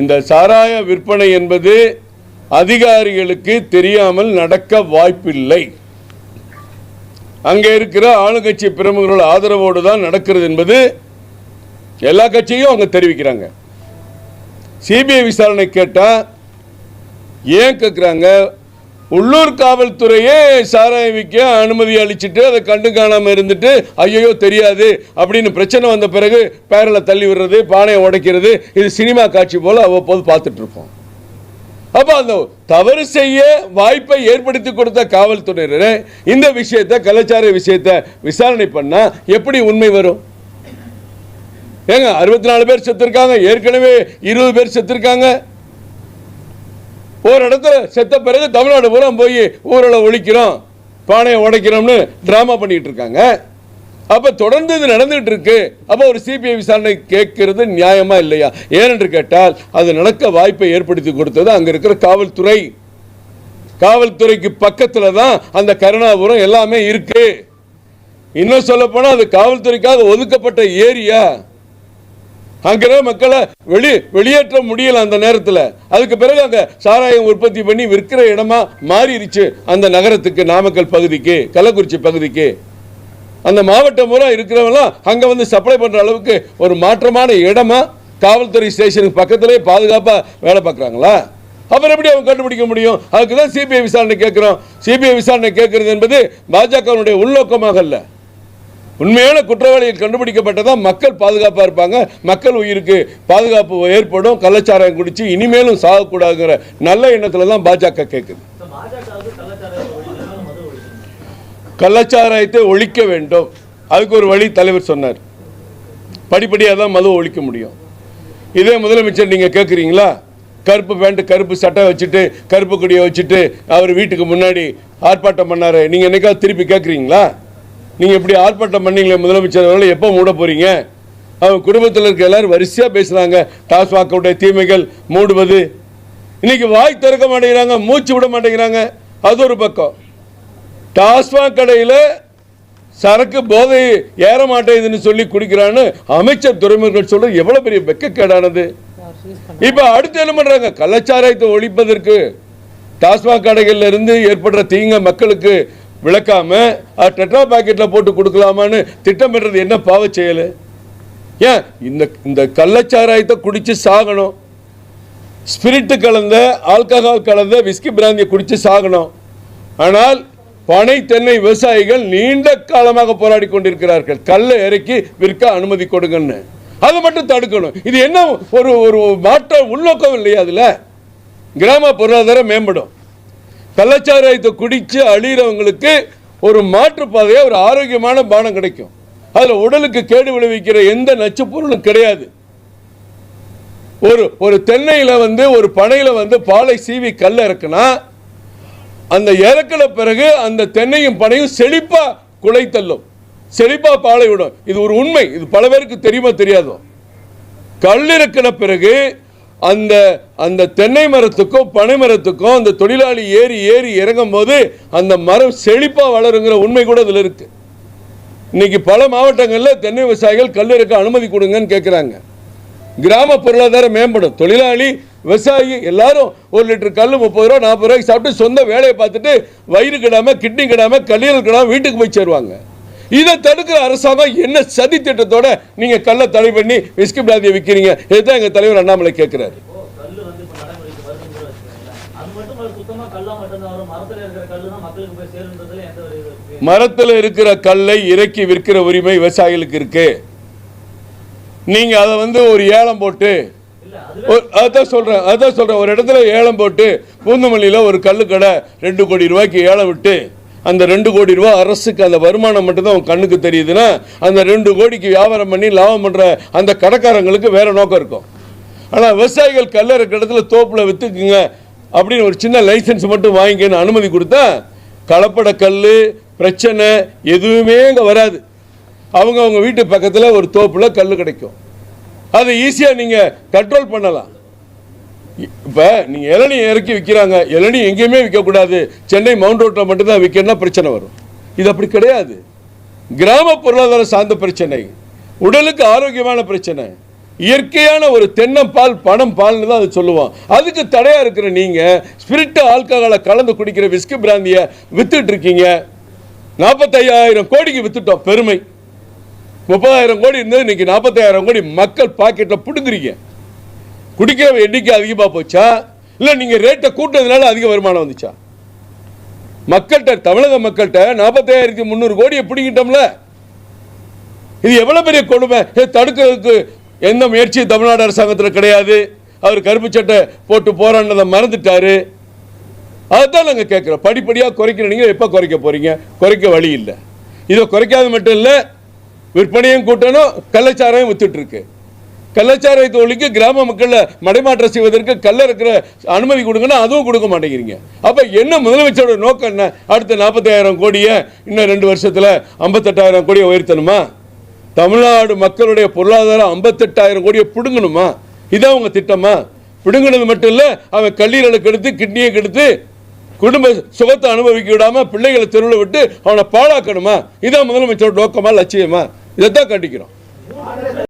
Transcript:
இந்த சாராய விற்பனை என்பது அதிகாரிகளுக்கு தெரியாமல் நடக்க வாய்ப்பில்லை. அங்கே இருக்கிற ஆளுங்கட்சி பிரமுகர்கள் ஆதரவோடு தான் நடக்கிறது என்பது எல்லா கட்சியும் அவங்க தெரிவிக்கிறாங்க. சிபிஐ விசாரணை கேட்டால் ஏன் கேட்குறாங்க உள்ளூர் காவல்துறையே சாராய விற்க அனுமதி அளிச்சுட்டு அதை கண்டு காணாமல் இருந்துட்டு ஐயோ தெரியாது அப்படின்னு பிரச்சனை வந்த பிறகு பேரில் தள்ளி விடுறது பானையை உடைக்கிறது இது சினிமா காட்சி போல் அவ்வப்போது பார்த்துட்டு இருப்போம் அப்போ அந்த தவறு செய்ய வாய்ப்பை ஏற்படுத்தி கொடுத்த காவல்துறையினர் இந்த விஷயத்தை கலாச்சார விஷயத்தை விசாரணை பண்ணால் எப்படி உண்மை வரும்? ஏங்க அறுபத்தி நாலு பேர் செத்துருக்காங்க ஏற்கனவே இருபது பேர் செத்துருக்காங்க. ஒரு இடத்துல செத்த பிறகு தமிழ்நாடு பூரா போய் ஊரில் ஒழிக்கிறோம் பானையை உடைக்கிறோம்னு ட்ராமா பண்ணிட்டு இருக்காங்க. அப்ப தொடர்ந்து இது நடந்துட்டு இருக்கு. அப்ப ஒரு சிபிஐ விசாரணை கேட்கறது நியாயமா இல்லையா? ஏனென்று கேட்டால் அது நடக்க வாய்ப்பை ஏற்படுத்தி கொடுத்தது அங்க இருக்கிற காவல்துறை. காவல்துறைக்கு பக்கத்துல தான் அந்த கருணாபுரம் எல்லாமே இருக்கு. இன்னும் சொல்ல போனா அது காவல்துறைக்காக ஒதுக்கப்பட்ட ஏரியா. அங்கே மக்களை வெளி வெளியேற்ற முடியல அந்த நேரத்தில். அதுக்கு பிறகு அங்கே சாராயம் உற்பத்தி பண்ணி விற்கிற இடமா மாறிடுச்சு அந்த நகரத்துக்கு நாமக்கல் பகுதிக்கு கள்ளக்குறிச்சி பகுதிக்கு. அந்த மாவட்டம் பூரா இருக்கிறவங்களாம் அங்கே வந்து சப்ளை பண்ணுற அளவுக்கு ஒரு மாற்றமான இடமா காவல்துறை ஸ்டேஷனுக்கு பக்கத்திலே பாதுகாப்பாக வேலை பார்க்குறாங்களா? அப்புறம் எப்படி அவங்க கண்டுபிடிக்க முடியும்? அதுக்கு தான் சிபிஐ விசாரணை கேட்குறோம். சிபிஐ விசாரணை கேட்கறது என்பது பாஜகவினுடைய உள்நோக்கமாக இல்லை உண்மையான குற்றவாளிகள் கண்டுபிடிக்கப்பட்டதான் மக்கள் பாதுகாப்பாக இருப்பாங்க. மக்கள் உயிருக்கு பாதுகாப்பு ஏற்படும் கள்ளச்சாராயம் குடிச்சு இனிமேலும் சாகக்கூடாதுங்கிற நல்ல எண்ணத்தில் தான் பாஜக கேட்குது கலாச்சாரம் கள்ளச்சாராயத்தை ஒழிக்க வேண்டும். அதுக்கு ஒரு வழி தலைவர் சொன்னார். படிப்படியாக தான் மது ஒழிக்க முடியும். இதே முதலமைச்சர் நீங்கள் கேட்குறீங்களா கருப்பு பேண்ட் கருப்பு சட்டை வச்சுட்டு கருப்பு கொடியை வச்சுட்டு அவர் வீட்டுக்கு முன்னாடி ஆர்ப்பாட்டம் பண்ணார். நீங்கள் என்னைக்காவது திருப்பி கேட்குறீங்களா நீங்கள் இப்படி ஆர்ப்பாட்டம் பண்ணீங்களே முதலமைச்சர் அவர்கள் எப்போ மூட போகிறீங்க அவங்க குடும்பத்தில் இருக்க எல்லாரும் வரிசையாக பேசுகிறாங்க டாஸ்மாகவுடைய தீமைகள் மூடுவது. இன்னைக்கு வாய் திறக்க மாட்டேங்கிறாங்க மூச்சு விட மாட்டேங்கிறாங்க. அது ஒரு பக்கம். டாஸ்மாக் கடையில் சரக்கு போதை ஏற மாட்டேங்குதுன்னு சொல்லி குடிக்கிறான்னு அமைச்சர் துறைமுகர்கள் சொல்ற எவ்வளவு பெரிய வெக்கக்கேடானது. இப்ப அடுத்து என்ன பண்றாங்க? கலாச்சாரத்தை ஒழிப்பதற்கு. டாஸ்மாக் கடைகள்ல இருந்து ஏற்படுற தீங்க மக்களுக்கு விளக்காம டெட்ரா பாக்கெட்ல போட்டு கொடுக்கலாமான்னு திட்டமிடுறது என்ன பாவ செயல் ஏன்? இந்த இந்த கள்ளச்சாராயத்தை குடிச்சு சாகணும். ஸ்பிரிட்டு கலந்த ஆல்கஹால் கலந்த விஸ்கி பிராந்தியை குடிச்சு சாகணும். ஆனால் பனை தென்னை விவசாயிகள் நீண்ட காலமாக போராடி கொண்டிருக்கிறார்கள். கல்லை இறக்கி விற்க அனுமதி கொடுங்கன்னு. அதை மட்டும் தடுக்கணும். இது என்ன ஒரு ஒரு மாற்ற உள்நோக்கம் இல்லையா அதில்? கிராம பொருளாதாரம் மேம்படும். கள்ளச்சாராயத்தை குடிச்சு அழிகிறவங்களுக்கு ஒரு மாற்றுப்பாதையாக ஒரு ஆரோக்கியமான பானம் கிடைக்கும். அதில் உடலுக்கு கேடு விளைவிக்கிற எந்த நச்சு பொருளும் கிடையாது. ஒரு ஒரு தென்னையில் வந்து ஒரு பனையில் வந்து பாலை சீவி கல் இருக்குன்னா அந்த இறக்கின பிறகு அந்த தென்னையும் பனையும் செழிப்பா குலை தள்ளும். செழிப்பா பாலை விடும். இது ஒரு உண்மை. இது பல பேருக்கு தெரியுமா தெரியாதோ? கல் இறக்கின பிறகு அந்த அந்த தென்னை மரத்துக்கும் பனை மரத்துக்கும் அந்த தொழிலாளி ஏறி ஏறி இறங்கும் போது அந்த மரம் செழிப்பாக வளருங்கிற உண்மை கூட அதில் இருக்கு. இன்னைக்கு பல மாவட்டங்களில் தென்னை விவசாயிகள் கல் இறக்க அனுமதி கொடுங்கன்னு கேட்குறாங்க கிராம பொருளாதாரம் மேம்படும். தொழிலாளி விவசாயி எல்லாரும் ஒரு லிட்டர் கல் முப்பது ரூபா நாற்பது ரூபாய்க்கு சாப்பிட்டு சொந்த வேலையை பார்த்துட்டு வயிறு கிடாமல் கிட்னி கிடாம கல்லீரல் கிடாமல் வீட்டுக்கு போய் சேருவாங்க. இதை தடுக்கிற அரசாங்கம் என்ன சதி திட்டத்தோட நீங்க கல்லை தடை பண்ணி விஸ்கி பிராந்தியை விற்கிறீங்க இதுதான் எங்க தலைவர் அண்ணாமலை கேட்கிறாரு. மரத்துல இருக்கிற கல்லு இறக்கி விற்கிற உரிமை விவசாயிகளுக்கு இருக்கு. நீங்க அதை வந்து ஒரு ஏலம் போட்டு அதான் சொல்றேன் அதான் சொல்றேன். ஒரு இடத்துல ஏலம் போட்டு பூந்தமல்லியில ஒரு கல்லு கடை ரெண்டு கோடி ரூபாய்க்கு ஏலம் விட்டு அந்த ரெண்டு கோடி ரூபாய் அரசுக்கு அந்த வருமானம் மட்டும்தான் அவன் கண்ணுக்கு தெரியுதுன்னா அந்த ரெண்டு கோடிக்கு வியாபாரம் பண்ணி லாபம் பண்ணுற அந்த கடைக்காரங்களுக்கு வேற நோக்கம் இருக்கும். ஆனால் விவசாயிகள் கல்ல இருக்கிற இடத்துல தோப்பில் விற்றுக்குங்க அப்படின்னு ஒரு சின்ன லைசன்ஸ் மட்டும் வாங்கிக்கன்னு அனுமதி கொடுத்தா கலப்பட கல் பிரச்சனை எதுவுமே இங்கே வராது. அவங்க அவங்க வீட்டு பக்கத்தில் ஒரு தோப்பில் கல் கிடைக்கும். அதை ஈஸியாக நீங்கள் கண்ட்ரோல் பண்ணலாம். இப்போ நீங்கள் இளநீ இறக்கி விற்கிறாங்க இளநீ எங்கேயுமே விற்கக்கூடாது சென்னை மவுண்ட் ரோட்டில் மட்டும்தான் விற்கணும்னா பிரச்சனை வரும். இது அப்படி கிடையாது. கிராம பொருளாதாரம் சார்ந்த பிரச்சனை. உடலுக்கு ஆரோக்கியமான பிரச்சனை. இயற்கையான ஒரு தென்னம்பால் பணம் பால்னு தான் அது சொல்லுவோம். அதுக்கு தடையாக இருக்கிற நீங்கள் ஸ்பிரிட் ஆல்கஹாலை கலந்து குடிக்கிற விஸ்கி பிராந்தியை வித்துட்டு இருக்கீங்க. நாற்பத்தையாயிரம் கோடிக்கு வித்துட்டோம். பெருமை. முப்பதாயிரம் கோடி இருந்தது. இன்னைக்கு நாற்பத்தாயிரம் கோடி மக்கள் பாக்கெட்டில் பிடுங்குறீங்க குடிக்கிற எண்ணிக்கை அதிகமாக போச்சா? இல்லை நீங்கள் ரேட்டை கூட்டதுனால அதிக வருமானம் வந்துச்சா? மக்கள்கிட்ட தமிழக மக்கள்கிட்ட நாற்பத்தாயிரத்தி முந்நூறு கோடியை பிடிங்கிட்டோம்ல. இது எவ்வளோ பெரிய கொடுமை? தடுக்கிறதுக்கு எந்த முயற்சியும் தமிழ்நாடு அரசாங்கத்தில் கிடையாது. அவர் கருப்பு சட்டை போட்டு போராடினதை மறந்துட்டாரு. அதுதான் நாங்கள் கேட்குறோம். படிப்படியாக குறைக்கிற நீங்கள் எப்போ குறைக்க போறீங்க? குறைக்க வழி இல்லை. இதை குறைக்காத மட்டும் இல்லை விற்பனையும் கூட்டணும் கள்ளச்சாரையும் வித்துட்டு இருக்கு தொழிலுக்கு ஒழிக்க கிராம மக்களை மடைமாற்றம் செய்வதற்கு கல்ல இருக்கிற அனுமதி கொடுங்கன்னா அதுவும் கொடுக்க மாட்டேங்கிறீங்க. அப்ப என்ன முதலமைச்சரோட நோக்கம் என்ன? அடுத்த நாற்பத்தாயிரம் கோடியை இன்னும் ரெண்டு வருஷத்துல ஐம்பத்தெட்டாயிரம் கோடியை உயர்த்தணுமா? தமிழ்நாடு மக்களுடைய பொருளாதாரம் ஐம்பத்தெட்டாயிரம் கோடியை பிடுங்கணுமா? இதான் உங்க திட்டமா? பிடுங்கினது மட்டும் இல்ல அவன் கல்லீரலை கெடுத்து கிட்னியை கெடுத்து குடும்ப சுகத்தை அனுபவிக்க விடாம பிள்ளைகளை தெருவில் விட்டு அவனை பாழாக்கணுமா? இதான் முதலமைச்சரோட நோக்கமா லட்சியமா? இதைத்தான் கண்டிக்கிறோம்